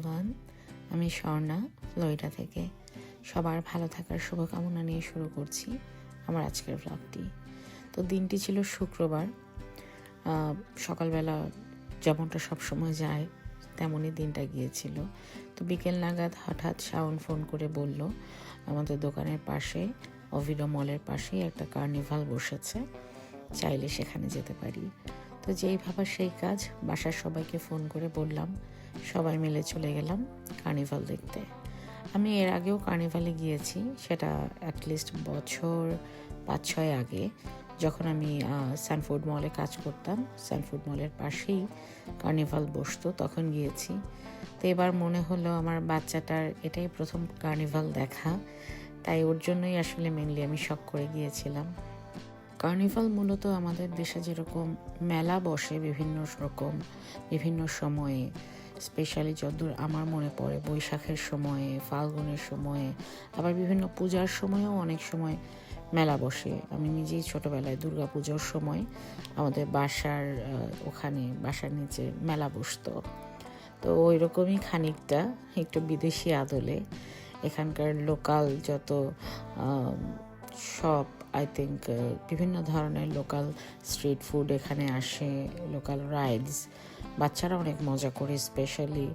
Everyone আমি স্বর্ণা লইটা থেকে। সবার ভালো থাকার শুভকামনা নিয়ে শুরু করছি আমার আজকের ব্লগটি তো দিনটি ছিল শুক্রবার। সকালবেলা যেমনটা সবসময় যায়, তেমনই দিনটা গিয়েছিল। তো বিকেল নাগাদ হঠাৎ শাওন ফোন করে বলল, আমাদের দোকানের পাশে অভিডো মলের পাশেই একটা কার্নিভাল বসেছে। চাইলে সেখানে যেতে পারি। তো যেই ভাবা সেই কাজ বাসার সবাইকে ফোন করে বললাম সবাই মিলে চলে গেলাম কার্নিভাল দেখতে। আমি এর আগেও কার্নিভালে গিয়েছি, সেটা অ্যাটলিস্ট বছর পাঁচ ছয় আগে, যখন আমি স্যানফোর্ড মলে কাজ করতাম। স্যানফোর্ড মলের পাশেই কার্নিভাল বসতো, তখন গিয়েছি। তো এবার মনে হলো আমার বাচ্চাটার এটাই প্রথম কার্নিভাল দেখা, তাই ওর জন্যই আসলে মেনলি আমি শখ করে গিয়েছিলাম। কার্নিভাল মূলত আমাদের দেশে যেরকম মেলা বসে বিভিন্ন রকম, বিভিন্ন সময়ে স্পেশালি যতদূর আমার মনে পড়ে, বৈশাখের সময়ে, ফাল্গুনের সময়ে, আবার বিভিন্ন পূজার সময়ও অনেক সময় মেলা বসে। আমি নিজেই ছোটোবেলায় দুর্গা পুজোর সময় আমাদের বাসার ওখানে, বাসার নিচে মেলা বসতো। তো ওই রকমই খানিকটা একটু বিদেশি আদলে। এখানকার লোকাল যত শপ আই থিঙ্ক বিভিন্ন ধরনের লোকাল স্ট্রিট ফুড এখানে আসে লোকাল রাইডস বাচ্চারা অনেক মজা করে স্পেশালি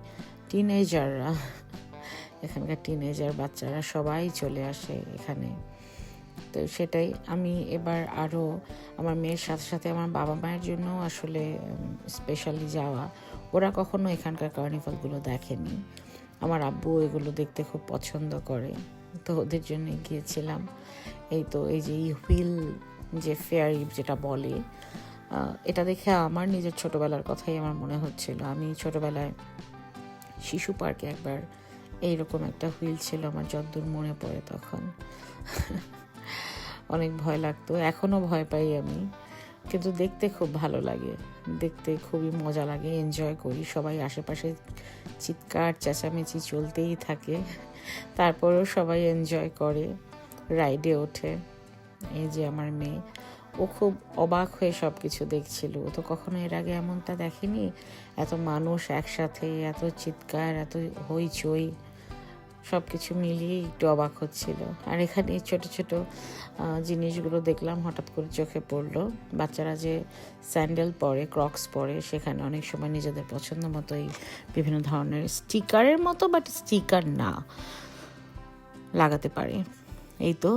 টিনেজাররা এখানকার টিনেজার বাচ্চারা সবাই চলে আসে এখানে। তো সেটাই আমি এবার আরও আমার মেয়ের সাথে সাথে আমার বাবা মায়ের জন্য আসলে স্পেশালি যাওয়া। ওরা কখনো এখানকার কার্নিভালগুলো দেখেনি। আমার আব্বু এগুলো দেখতে খুব পছন্দ করে। তো ওদের জন্য গিয়েছিলাম। এই তো এই যে হুইল যে ফেয়ারি যেটা বলে এটা দেখে আমার নিজের ছোটবেলার কথাই আমার মনে হচ্ছিল। আমি ছোটবেলায় শিশু পার্কে একবার এইরকম একটা হুইল ছিল, আমার যদ্দূর মনে পড়ে তখন। অনেক ভয় লাগতো, এখনও ভয় পাই আমি। কিন্তু দেখতে খুব ভালো লাগে, দেখতে খুবই মজা লাগে এনজয় করি। সবাই আশেপাশে চিৎকার, চেঁচামেচি চলতেই থাকে। তারপরেও সবাই এনজয় করে রাইডে ওঠে। এই যে আমার মেয়ে ও খুব অবাক হয়ে সব কিছু দেখছিল। ও তো কখনো এর আগে এমনটা দেখেনি? এত মানুষ একসাথে, এত চিৎকার, এত হইচই সব কিছু মিলিয়ে একটু অবাক হচ্ছিল। আর এখানে ছোট ছোট জিনিসগুলো দেখলাম, হঠাৎ করে চোখে পড়ল। বাচ্চারা যে স্যান্ডেল পরে, ক্রক্স পরে, সেখানে অনেক সময় নিজেদের পছন্দ মতোই বিভিন্ন ধরনের স্টিকারের মতো, বাট স্টিকার না, লাগাতে পারে। এই তো।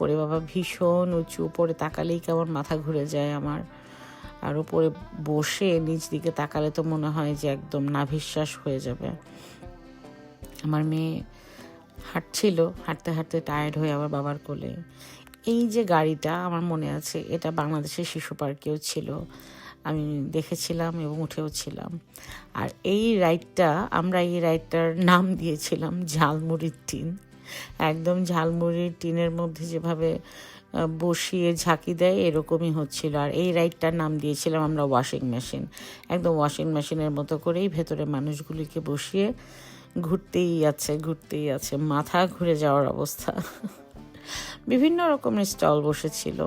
ওরে বাবা ভীষণ উঁচু, উপরে তাকালেই কেমন মাথা ঘুরে যায় আমার। আর উপরে বসে নিচ দিকে তাকালে তো মনে হয় যে একদম নাভিশ্বাস হয়ে যাবে। আমার মেয়ে হাঁটছিল, হাঁটতে হাঁটতে টায়ার্ড হয়ে আবার বাবার কোলে। এই যে গাড়িটা, আমার মনে আছে এটা বাংলাদেশের শিশু পার্কেও ছিল। আমি দেখেছিলাম এবং উঠেও ছিলাম। আর এই রাইডটা আমরা এই রাইডটার নাম দিয়েছিলাম ঝালমুড়ির টিন। একদম ঝালমুড়ির টিনের মধ্যে যেভাবে বসিয়ে ঝাঁকি দেয়, এরকমই হচ্ছিল। আর এই রাইডটার নাম দিয়েছিলাম আমরা ওয়াশিং মেশিন। একদম ওয়াশিং মেশিনের মতো করেই ভেতরে মানুষগুলিকে বসিয়ে ঘুরতেই আছে ঘুরতেই আছে। মাথা ঘুরে যাওয়ার অবস্থা। বিভিন্ন রকমের স্টল বসেছিল।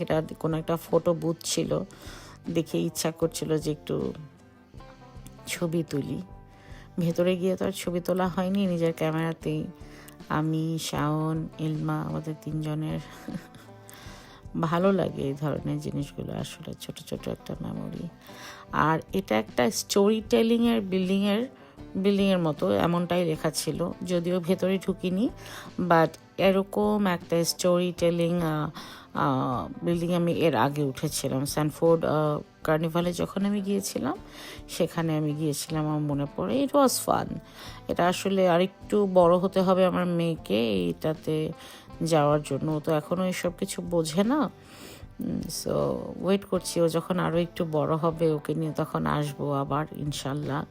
এটা কোনো একটা ফটো বুথ ছিল। দেখে ইচ্ছা করছিল যে একটু ছবি তুলি। ভেতরে গিয়ে তো আর ছবি তোলা হয়নি, নিজের ক্যামেরাতেই আমি, শাওন, ইলমা আমাদের তিনজনের ভালো লাগে এই ধরনের জিনিসগুলো আসলে, ছোট ছোট একটা মেমোরি আর এটা একটা স্টোরি টেলিংয়ের বিল্ডিংয়ের বিল্ডিংয়ের মতো, এমনটাই লেখা ছিল। যদিও ভেতরে ঢুকিনি বাট এরকম একটা স্টোরি টেলিং বিল্ডিং আমি এর আগে উঠেছিলাম। স্যানফোর্ড কার্নিভালে যখন আমি গিয়েছিলাম, সেখানে আমি গিয়েছিলাম আমার মনে পড়ে। ইট ওয়াজ ফান এটা আসলে আরেকটু বড় হতে হবে আমার মেয়েকে এইটাতে যাওয়ার জন্য। তো এখনও এসব কিছু বোঝে না। সো ওয়েট করছি। ও যখন আরও একটু বড় হবে, ওকে নিয়ে তখন আসব আবার, ইনশাল্লাহ।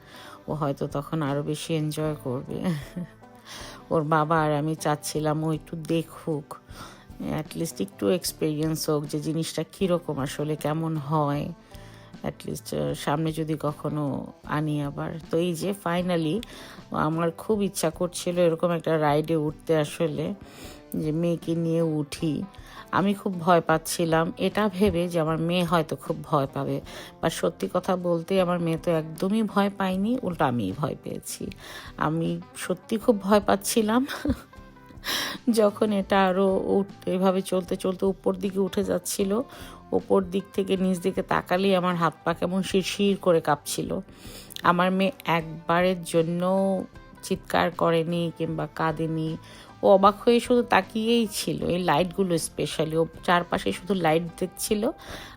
ও হয়তো তখন আরও বেশি এনজয় করবে। ওর বাবা আর আমি চাচ্ছিলাম ও একটু দেখুক। অ্যাটলিস্ট একটু এক্সপিরিয়েন্স হোক যে জিনিসটা কীরকম আসলে কেমন হয়। অ্যাটলিস্ট সামনে যদি কখনো আনি আবার। তো এই যে ফাইনালি আমার খুব ইচ্ছা করছিল এরকম একটা রাইডে উঠতে আসলে, যে মেয়েকে নিয়ে উঠি। আমি খুব ভয় পাচ্ছিলাম। এটা ভেবে যে আমার মেয়ে হয়তো খুব ভয় পাবে। বা সত্যি কথা বলতে আমার মেয়ে তো একদমই ভয় পায়নি, উল্টো আমিই ভয় পেয়েছি। আমি সত্যি খুব ভয় পাচ্ছিলাম। যখন এটা আরও এভাবে চলতে চলতে উপর দিকে উঠে যাচ্ছিল ওপর দিক থেকে নিচ দিকে তাকালেই আমার হাত পা কেমন শিরশির করে কাঁপছিল। আমার মেয়ে একবারের জন্য চিৎকার করেনি কিংবা কাঁদেনি। ও অবাক হয়ে শুধু তাকিয়েই ছিল, এই লাইটগুলো স্পেশালি ও চারপাশে শুধু লাইট দেখছিল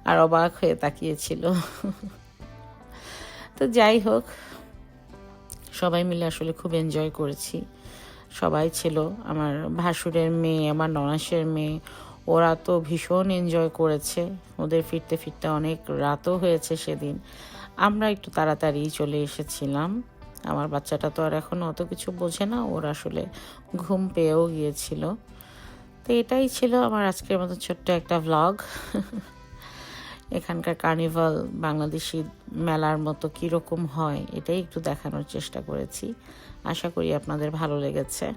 আর অবাক হয়ে তাকিয়েছিল। তো যাই হোক, সবাই মিলে আসলে খুব এনজয় করেছি। সবাই ছিল। আমার ভাসুরের মেয়ে, আমার ননাসের মেয়ে, ওরা তো ভীষণ এনজয় করেছে। ওদের ফিরতে ফিরতে অনেক রাতও হয়েছে সেদিন। আমরা একটু তাড়াতাড়ি চলে এসেছিলাম। আমার বাচ্চাটা তো আর এখন অত কিছু বোঝে না, ওর আসলে ঘুম পেয়েও গিয়েছিল। তো এটাই ছিল আমার আজকের মতো ছোট্ট একটা ভ্লগ এখানকার কার্নিভাল বাংলাদেশি মেলার মতো কীরকম হয়, এটাই একটু দেখানোর চেষ্টা করেছি। আশা করি আপনাদের ভালো লেগেছে।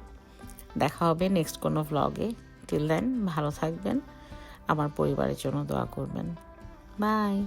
দেখা হবে নেক্সট কোনো ভ্লগে টিল দেন ভালো থাকবেন। আমার পরিবারের জন্য দোয়া করবেন। বাই